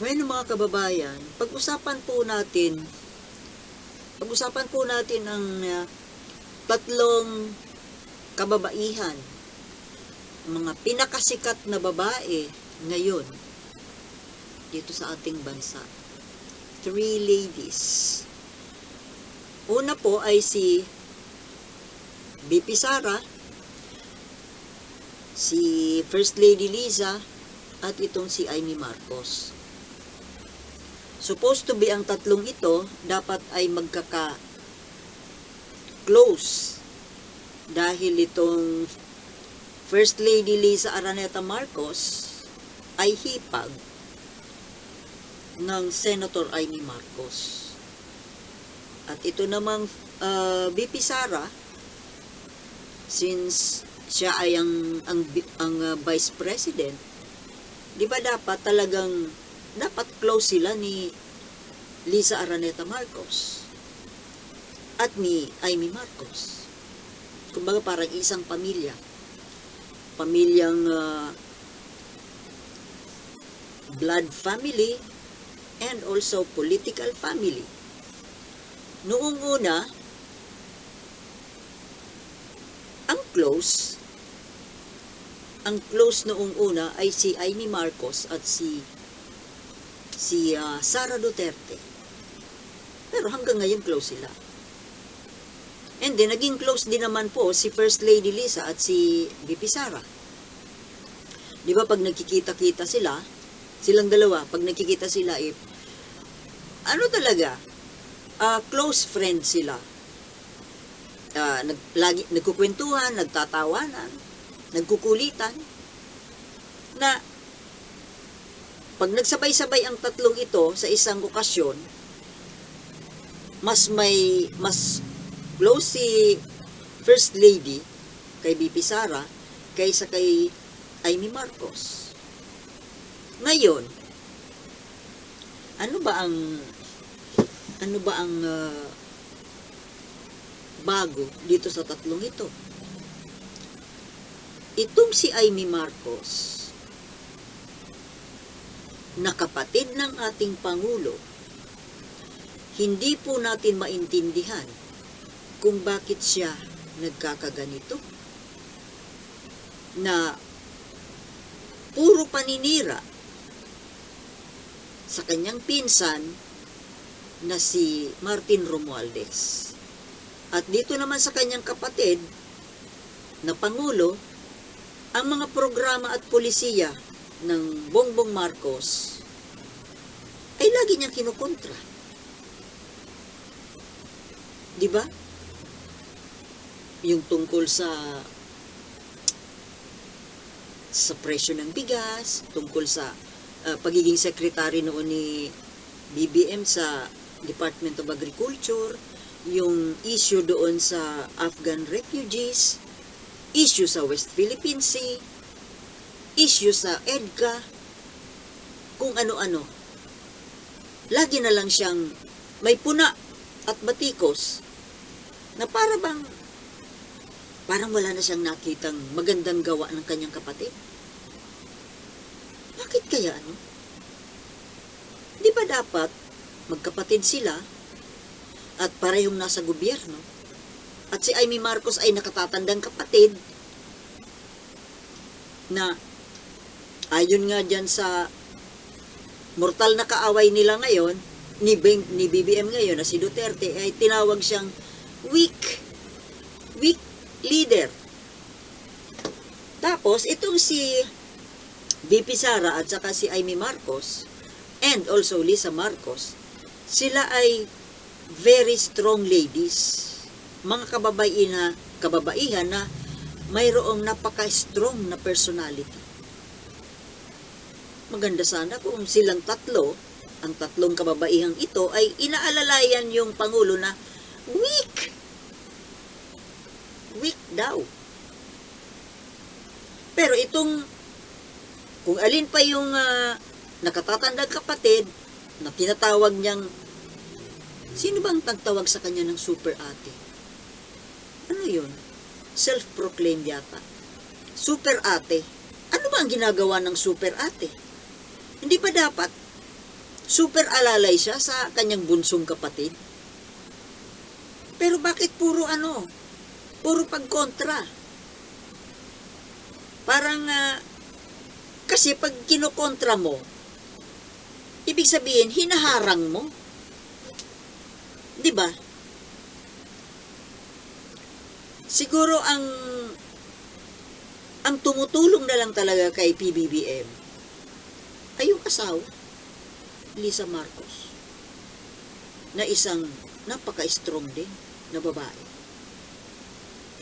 Bueno mga kababayan, pag-usapan po natin, pag-usapan po natin ang uh, tatlong kababaihan, mga pinakasikat na babae ngayon dito sa ating bansa. Three ladies. Una po ay si BP Sara, si First Lady Liza, at itong si Amy Marcos. Supposed to be ang tatlong ito, dapat ay magkaka close dahil itong First Lady Liza Araneta Marcos ay hipag ng Senator Amy Marcos. At ito namang uh, BP Sara, since siya ay ang, ang, ang uh, Vice President, di ba dapat talagang dapat close sila ni Lisa Araneta Marcos at ni Amy Marcos. Kumbaga parang isang pamilya. Pamilyang uh, blood family and also political family. Noong una, ang close, ang close noong una ay si Amy Marcos at si si uh, Sara Duterte. Pero hanggang ngayon close sila. And then, naging close din naman po si First Lady Lisa at si VP Sara. Di ba pag nagkikita-kita sila, silang dalawa, pag nagkikita sila, eh, ano talaga, uh, close friend sila. Uh, nag, lagi, nagkukwentuhan, nagtatawanan, nagkukulitan, na pag nagsabay-sabay ang tatlong ito sa isang okasyon, mas may, mas close si First Lady kay BP Sara kaysa kay Amy Marcos. Ngayon, ano ba ang ano ba ang uh, bago dito sa tatlong ito? Itong si Amy Marcos, na kapatid ng ating Pangulo, hindi po natin maintindihan kung bakit siya nagkakaganito. Na puro paninira sa kanyang pinsan na si Martin Romualdez. At dito naman sa kanyang kapatid na Pangulo, ang mga programa at polisiya ng Bongbong Marcos ay lagi niyang kinukontra. Di ba? Yung tungkol sa sa presyo ng bigas, tungkol sa uh, pagiging secretary noon ni BBM sa Department of Agriculture, yung issue doon sa Afghan refugees, issue sa West Philippine Sea, issue sa EDCA, kung ano-ano. Lagi na lang siyang may puna at batikos na para bang parang wala na siyang nakitang magandang gawa ng kanyang kapatid. Bakit kaya ano? Di ba dapat magkapatid sila at parehong nasa gobyerno at si Amy Marcos ay nakatatandang kapatid na Ayon nga dyan sa mortal na kaaway nila ngayon, ni, Bing, ni BBM ngayon na si Duterte, ay tinawag siyang weak, weak leader. Tapos, itong si VP Sara at saka si Amy Marcos, and also Lisa Marcos, sila ay very strong ladies. Mga kababaihan na, kababaihan na mayroong napaka-strong na personality maganda sana kung silang tatlo, ang tatlong kababaihang ito, ay inaalalayan yung Pangulo na weak. Weak daw. Pero itong, kung alin pa yung uh, nakatatandang kapatid, na tinatawag niyang, sino bang tagtawag sa kanya ng super ate? Ano yun? Self-proclaimed yata. Super ate. Ano ba ang ginagawa ng super ate? Hindi ba dapat super alalay siya sa kanyang bunsong kapatid. Pero bakit puro ano? Puro pagkontra. Parang ah, kasi pag kinokontra mo, ibig sabihin hinaharang mo. 'Di ba? Siguro ang ang tumutulong na lang talaga kay PBBM ay yung asawa, Lisa Marcos, na isang napaka-strong din na babae.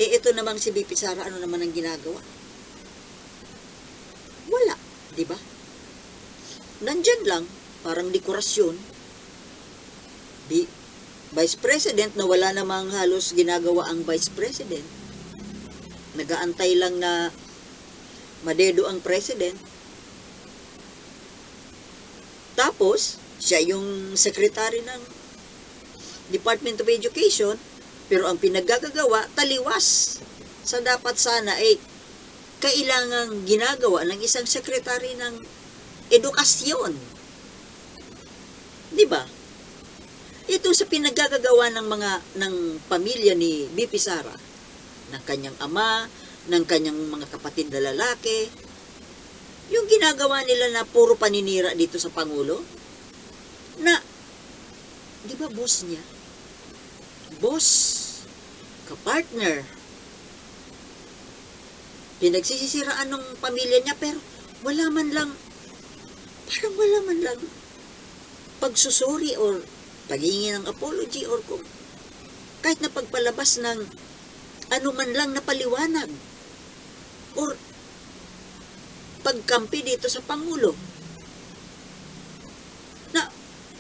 Eh, ito namang si BP Sara, ano naman ang ginagawa? Wala, di ba? Nandyan lang, parang dekorasyon. Bi- Vice President na wala namang halos ginagawa ang Vice President. Nagaantay lang na madedo ang President. Tapos, siya yung secretary ng Department of Education, pero ang pinaggagawa, taliwas sa dapat sana ay kailangang ginagawa ng isang secretary ng edukasyon. Di ba? Ito sa pinaggagawa ng mga ng pamilya ni BP Sara, ng kanyang ama, ng kanyang mga kapatid na lalaki, yung ginagawa nila na puro paninira dito sa Pangulo, na, di ba boss niya? Boss, kapartner, pinagsisisiraan ng pamilya niya, pero wala man lang, parang wala man lang pagsusuri or paghingi ng apology or kung kahit na pagpalabas ng ano man lang na paliwanag or pagkampi dito sa Pangulo. Na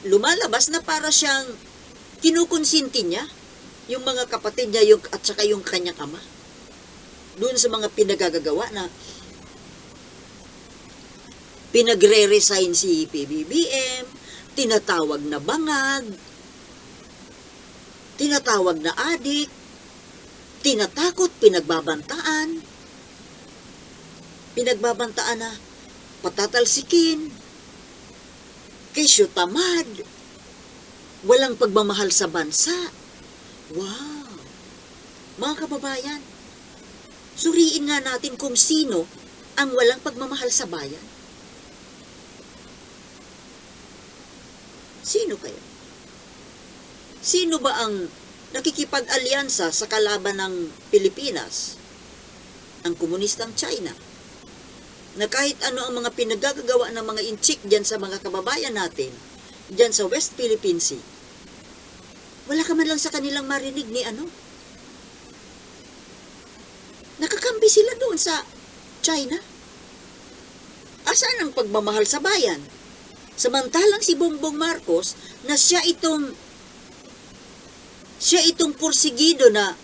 lumalabas na para siyang kinukonsinti niya yung mga kapatid niya yung, at saka yung kanyang ama. Doon sa mga pinagagagawa na pinagre-resign si PBBM, tinatawag na bangag, tinatawag na adik, tinatakot, pinagbabantaan, pinagbabantaan na patatalsikin, kesyo tamad, walang pagmamahal sa bansa. Wow! Mga kababayan, suriin nga natin kung sino ang walang pagmamahal sa bayan. Sino kaya? Sino ba ang nakikipag-alyansa sa kalaban ng Pilipinas? Ang komunistang China. Na kahit ano ang mga pinagagagawa ng mga inchik dyan sa mga kababayan natin, dyan sa West Philippine Sea, wala ka man lang sa kanilang marinig ni ano. Nakakampi sila doon sa China. Asan ang pagmamahal sa bayan? Samantalang si Bongbong Marcos na siya itong siya itong porsigido na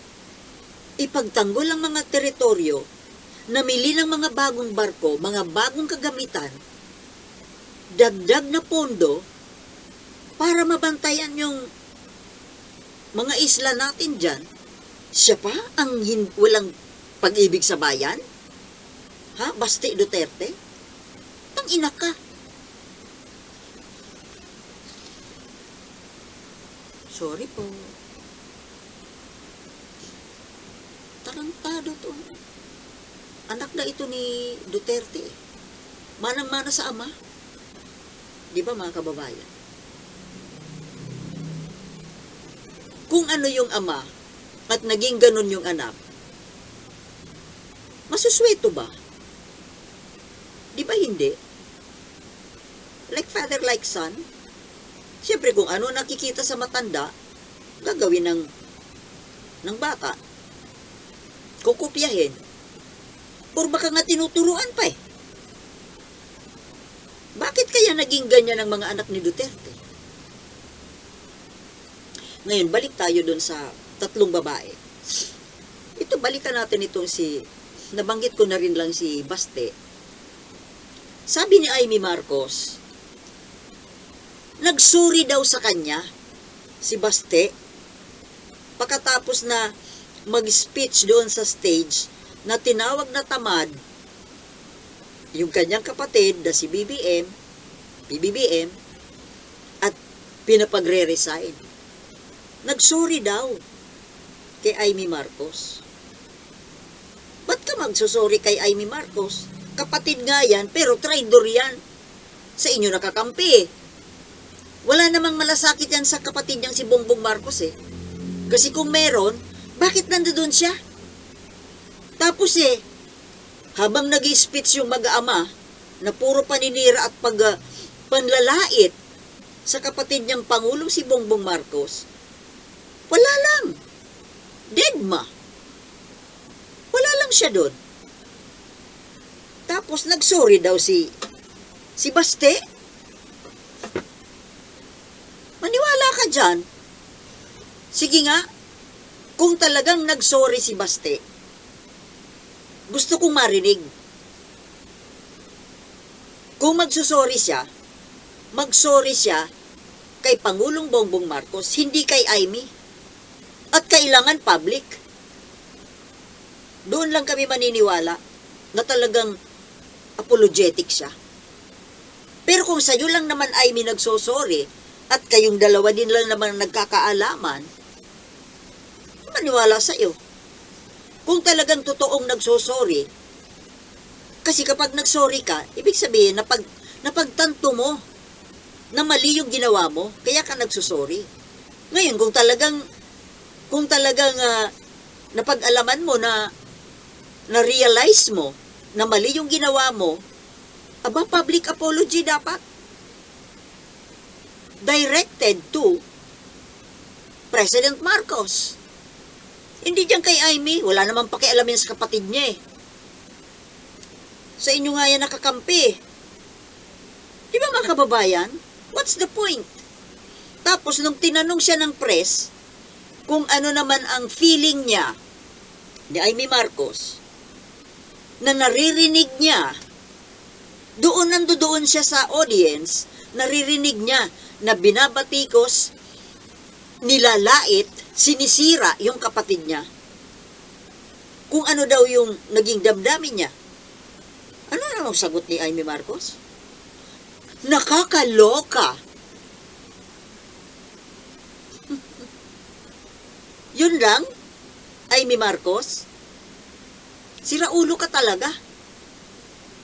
ipagtanggol ang mga teritoryo, namili ng mga bagong barko, mga bagong kagamitan, dagdag na pondo para mabantayan yung mga isla natin dyan, siya pa ang hin- walang pag-ibig sa bayan? Ha? Basti Duterte? Tang ina ka. Sorry po. Tarantado to. Anak na ito ni Duterte. Manang-mana sa ama. Di ba mga kababayan? Kung ano yung ama at naging ganun yung anak, masusweto ba? Di ba hindi? Like father, like son? Siyempre kung ano nakikita sa matanda, gagawin ng ng bata. Kukupyahin. Or baka nga tinuturuan pa eh. Bakit kaya naging ganyan ang mga anak ni Duterte? Ngayon, balik tayo doon sa tatlong babae. Ito, balikan natin itong si, nabanggit ko na rin lang si Baste. Sabi ni Amy Marcos, nagsuri daw sa kanya si Baste pagkatapos na mag-speech doon sa stage na tinawag na tamad yung kanyang kapatid na si BBM, BBBM, pinapagre-resign. Nagsorry daw kay Amy Marcos. Ba't ka magsusorry kay Amy Marcos? Kapatid nga yan, pero traidor yan. Sa inyo nakakampi eh. Wala namang malasakit yan sa kapatid niyang si Bongbong Marcos eh. Kasi kung meron, bakit nandoon siya? Tapos eh, habang nag speech yung mag-ama, na puro paninira at pag, ah, panlalait sa kapatid niyang Pangulong si Bongbong Marcos, wala lang. Deadma. Wala lang siya doon. Tapos nagsorry daw si si Baste. Maniwala ka dyan. Sige nga, kung talagang nagsorry si Baste, gusto kong marinig. Kung magsusorry siya, magsorry siya kay Pangulong Bongbong Marcos, hindi kay Amy. At kailangan public. Doon lang kami maniniwala na talagang apologetic siya. Pero kung sa'yo lang naman Amy nagsosorry at kayong dalawa din lang naman nagkakaalaman, maniwala sa'yo. Kung talagang totoong nagsosorry, kasi kapag nagsorry ka, ibig sabihin, napag, napagtanto mo na mali yung ginawa mo, kaya ka nagsusorry. Ngayon, kung talagang, kung talagang ah, napag-alaman mo na, na-realize mo na mali yung ginawa mo, aba, public apology dapat. Directed to President Marcos. Hindi diyan kay Amy, wala namang pakialamin sa kapatid niya eh. Sa inyo nga yan nakakampi. Di ba mga kababayan? What's the point? Tapos nung tinanong siya ng press, kung ano naman ang feeling niya ni Amy Marcos, na naririnig niya, doon nando doon siya sa audience, naririnig niya na binabatikos, nilalait, sinisira yung kapatid niya. Kung ano daw yung naging damdamin niya. Ano namang sagot ni Amy Marcos? Nakakaloka. Yun lang? Amy Marcos? Sira ulo ka talaga.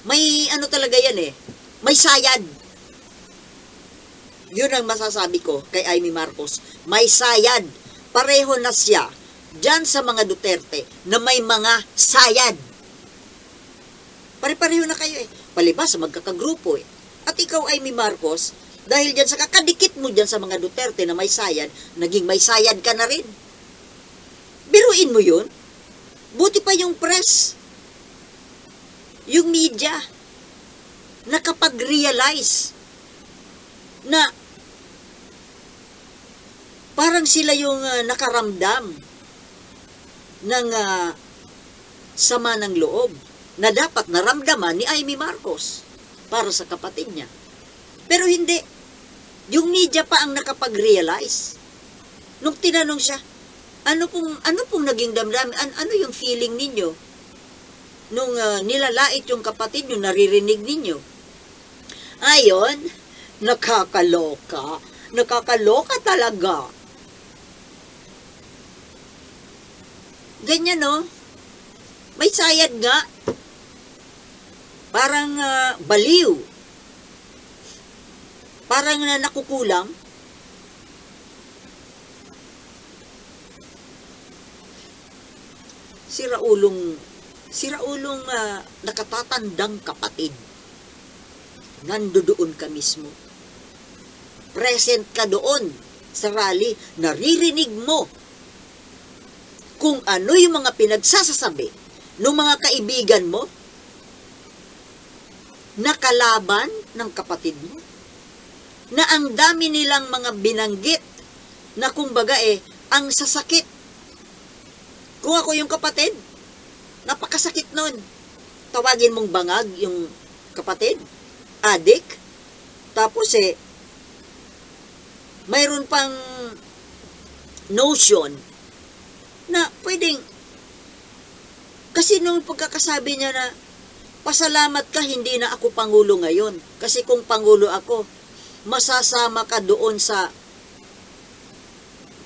May ano talaga yan eh. May sayad. Yun ang masasabi ko kay Amy Marcos. May sayad. Pareho na siya dyan sa mga Duterte na may mga sayad. Pare-pareho na kayo eh. Palibas, magkakagrupo eh. At ikaw, Amy Marcos, dahil dyan sa kakadikit mo dyan sa mga Duterte na may sayad, naging may sayad ka na rin. Biruin mo yun. Buti pa yung press, yung media, nakapag-realize na parang sila yung ah, nakaramdam ng ah, sama ng loob na dapat naramdaman ni Amy Marcos para sa kapatid niya. Pero hindi. Yung media pa ang nakapag-realize. Nung tinanong siya, ano pong, ano pong naging damdamin? An- ano yung feeling ninyo? Nung ah, nilalait yung kapatid nyo, naririnig ninyo. Ayon, nakakaloka. Nakakaloka talaga. Ganyan, no? May sayad nga. Parang ah, baliw. Parang na nakukulang. Si Raulong, si Raulong ah, nakatatandang kapatid. Nandoon ka mismo. Present ka doon sa rally. Naririnig mo kung ano yung mga pinagsasasabi ng mga kaibigan mo na kalaban ng kapatid mo. Na ang dami nilang mga binanggit na kumbaga eh, ang sasakit. Kung ako yung kapatid, napakasakit nun. Tawagin mong bangag yung kapatid, adik, tapos eh, mayroon pang notion na pwedeng kasi nung pagkakasabi niya na pasalamat ka hindi na ako pangulo ngayon kasi kung pangulo ako masasama ka doon sa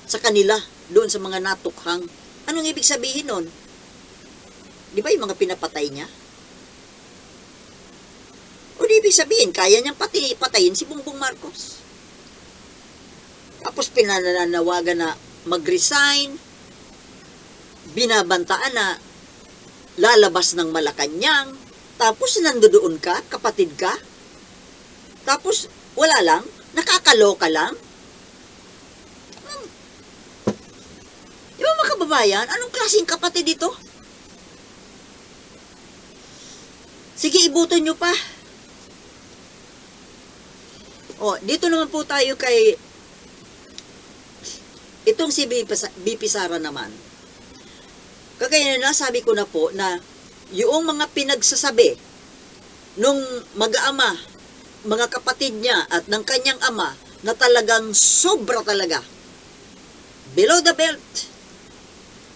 sa kanila, doon sa mga natukhang. Anong ibig sabihin nun? Di ba yung mga pinapatay niya? O di ibig sabihin, kaya niyang pati, patayin si Bongbong Marcos. Tapos pinananawagan na mag-resign, binabantaan na lalabas ng Malacanang, tapos nandoon ka, kapatid ka, tapos wala lang, nakakaloka lang. Hmm. Di ba mga kababayan, anong klaseng kapatid ito? Sige, ibuton nyo pa. O, dito naman po tayo kay itong si BP Sara naman. Kagaya na sabi ko na po na yung mga pinagsasabi nung mag-aama, mga kapatid niya at ng kanyang ama na talagang sobra talaga. Below the belt,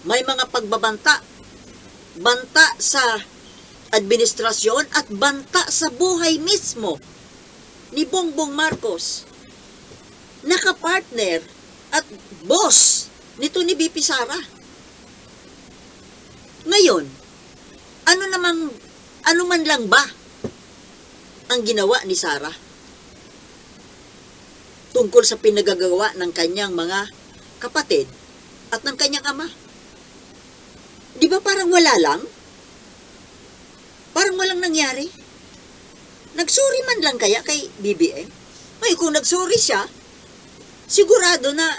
may mga pagbabanta, banta sa administrasyon at banta sa buhay mismo ni Bongbong Marcos. Nakapartner at boss nito ni BP Sara. Ngayon, ano namang, ano man lang ba ang ginawa ni Sara tungkol sa pinagagawa ng kanyang mga kapatid at ng kanyang ama? Di ba parang wala lang? Parang walang nangyari? Nagsuri man lang kaya kay BBM? May kung nagsuri siya, sigurado na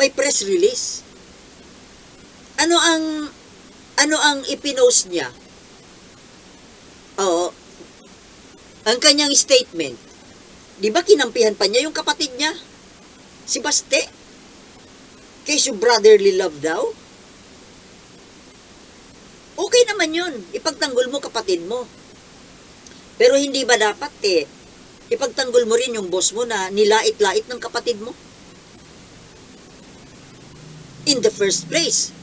may press release. Ano ang ano ang ipinost niya? Oo. Ang kanyang statement. Di ba kinampihan pa niya yung kapatid niya? Si Baste? Case you brotherly love daw? Okay naman yun. Ipagtanggol mo kapatid mo. Pero hindi ba dapat eh, ipagtanggol mo rin yung boss mo na nilait-lait ng kapatid mo? In the first place,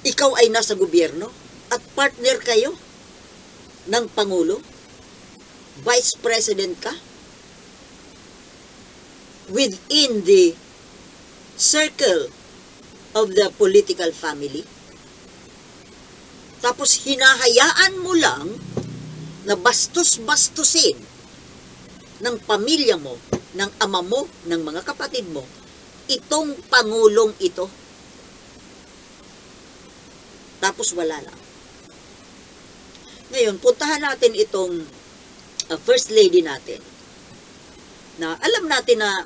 ikaw ay nasa gobyerno at partner kayo ng Pangulo. Vice President ka. Within the circle of the political family. Tapos hinahayaan mo lang na bastos-bastusin ng pamilya mo, ng ama mo, ng mga kapatid mo, itong pangulong ito. Tapos wala lang. Ngayon, puntahan natin itong uh, first lady natin. Na alam natin na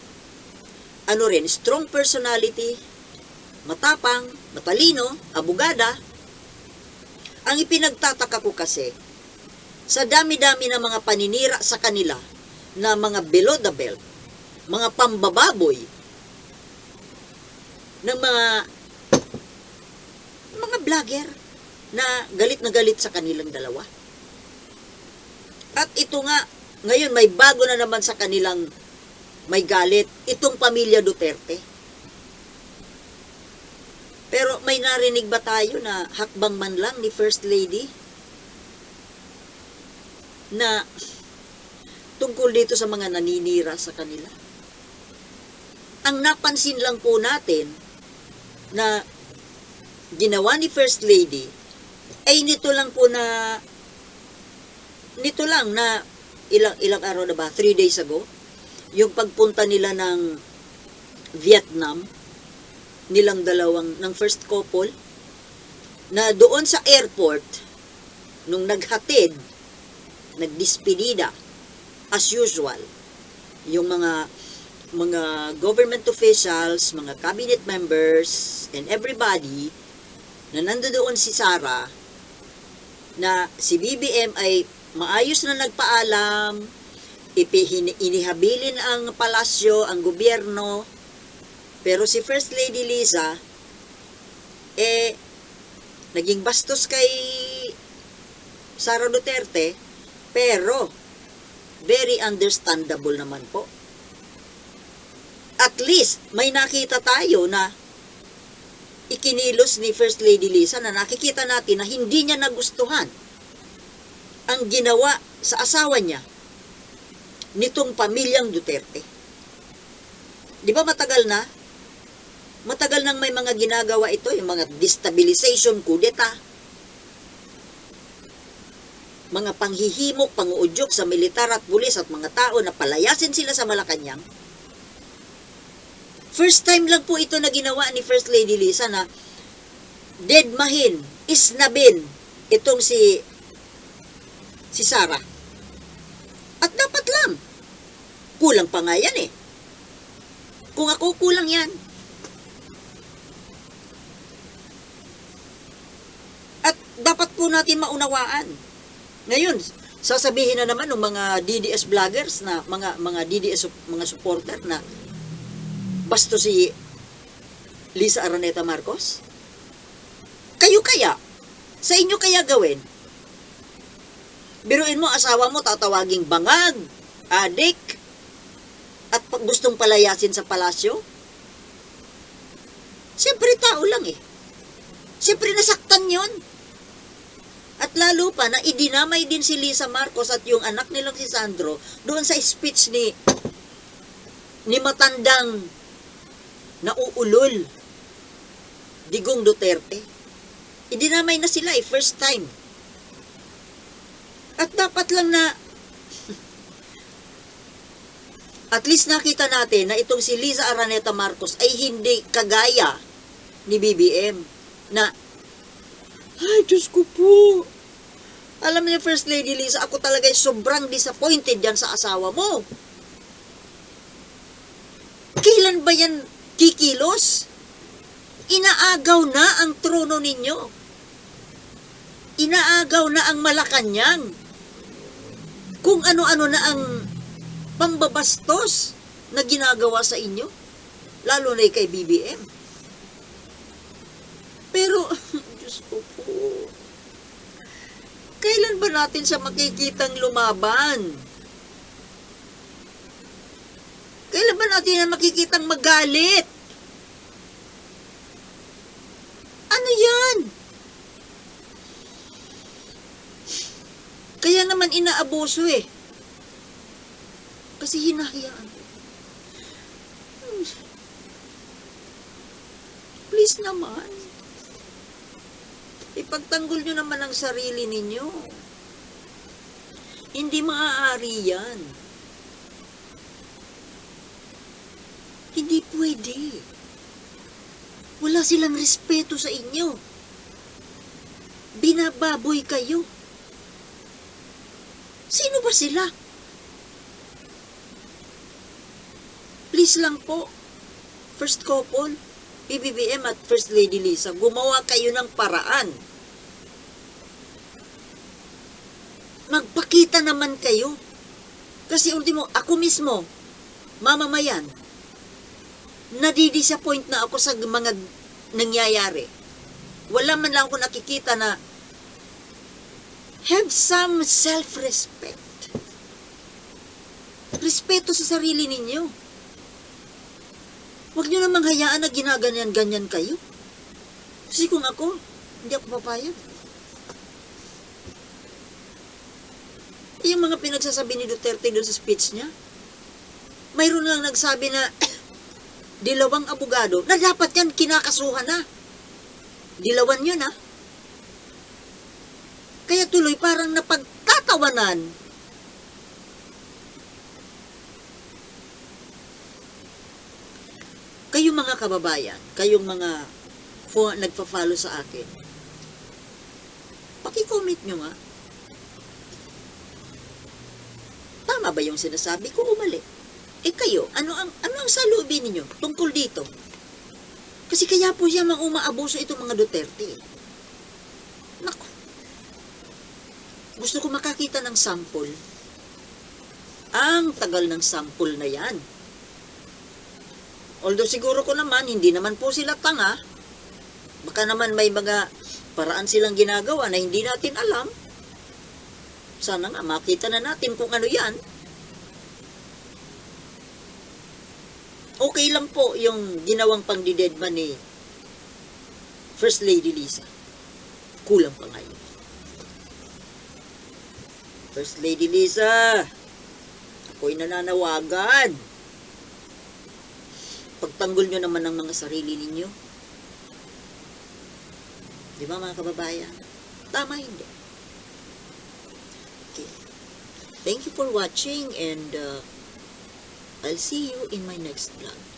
ano rin, strong personality, matapang, matalino, abogada. Ang ipinagtataka ko kasi, sa dami-dami ng mga paninira sa kanila na mga below the belt, mga pambababoy, ng mga vlogger na galit na galit sa kanilang dalawa. At ito nga, ngayon may bago na naman sa kanilang may galit, itong pamilya Duterte. Pero may narinig ba tayo na hakbang man lang ni First Lady na tungkol dito sa mga naninira sa kanila? Ang napansin lang po natin na ginawa ni First Lady ay nito lang po na nito lang na ilang ilang araw na ba? Three days ago? Yung pagpunta nila ng Vietnam nilang dalawang ng first couple na doon sa airport nung naghatid nagdispedida as usual yung mga mga government officials, mga cabinet members and everybody na nandoon si Sara na si BBM ay maayos na nagpaalam, inihabilin ang palasyo, ang gobyerno, pero si First Lady Liza, eh, naging bastos kay Sara Duterte, pero very understandable naman po. At least, may nakita tayo na ikinilos ni First Lady Lisa na nakikita natin na hindi niya nagustuhan ang ginawa sa asawa niya nitong pamilyang Duterte. Di ba matagal na Matagal nang may mga ginagawa ito, yung mga destabilization, kudeta, mga panghihimok, panguudyok sa militar at pulis at mga tao na palayasin sila sa Malacanang. First time lang po ito na ginawa ni First Lady Lisa na deadmahin, isnabin itong si si Sarah. At dapat lang. Kulang pa nga yan eh. Kung ako, kulang yan. At dapat po natin maunawaan. Ngayon, sasabihin na naman ng mga DDS vloggers na mga mga DDS mga supporter na basto si Lisa Araneta Marcos? Kayo kaya? Sa inyo kaya gawin? Biruin mo, asawa mo tatawaging bangag, adik, at gustong palayasin sa palasyo? Siyempre tao lang eh. Siyempre nasaktan yon. At lalo pa na idinamay din si Lisa Marcos at yung anak nilang si Sandro doon sa speech ni ni matandang nauulol Digong Duterte. Idinamay na sila eh, first time. At dapat lang na at least nakita natin na itong si Liza Araneta Marcos ay hindi kagaya ni BBM na ay, Diyos ko po. Alam niyo, First Lady Lisa, ako talaga ay sobrang disappointed dyan sa asawa mo. Kailan ba yan kikilos? Inaagaw na ang trono ninyo. Inaagaw na ang Malacanang. Kung ano-ano na ang pambabastos na ginagawa sa inyo. Lalo na kay BBM. Pero, Diyos ko po, kailan ba natin siya makikitang lumaban? Ba natin na makikitang magalit? Ano yan? Kaya naman inaabuso eh. Kasi hinahayaan. Please naman. Ipagtanggol nyo naman ang sarili ninyo. Hindi maaari yan. Hindi pwede. Wala silang respeto sa inyo. Binababoy kayo. Sino ba sila? Please lang po, First Couple, PBBM at First Lady Lisa, gumawa kayo ng paraan. Magpakita naman kayo. Kasi ultimo, ako mismo, mamamayan, nadidisappoint na ako sa mga nangyayari. Wala man lang ako nakikita na have some self-respect. Respeto sa sarili ninyo. Huwag nyo namang hayaan na ginaganyan-ganyan kayo. Kasi kung ako, hindi ako papayag. Yung mga pinagsasabi ni Duterte doon sa speech niya, mayroon lang nagsabi na dilawang abogado na dapat yan kinakasuhan na. Dilawan yun ha. Kaya tuloy parang napagtatawanan kayong mga kababayan, kayong mga fo- nagpa-follow sa akin, paki-comment nyo nga. Tama ba yung sinasabi ko o mali? Eh kayo, ano ang, ano ang salubin ninyo tungkol dito? Kasi kaya po siya mga umaabuso itong mga Duterte. Naku. Gusto ko makakita ng sample. Ang tagal ng sample na yan. Although siguro ko naman, hindi naman po sila tanga. Baka naman may mga paraan silang ginagawa na hindi natin alam. Sana nga makita na natin kung ano yan. Okay lang po yung ginawang pangdidedman ni First Lady Lisa. Kulang pa ngayon. First Lady Lisa, ako'y nananawagan. Pagtanggol nyo naman ng mga sarili ninyo. Di ba mga kababayan? Tama hindi. Okay. Thank you for watching and uh, I'll see you in my next vlog.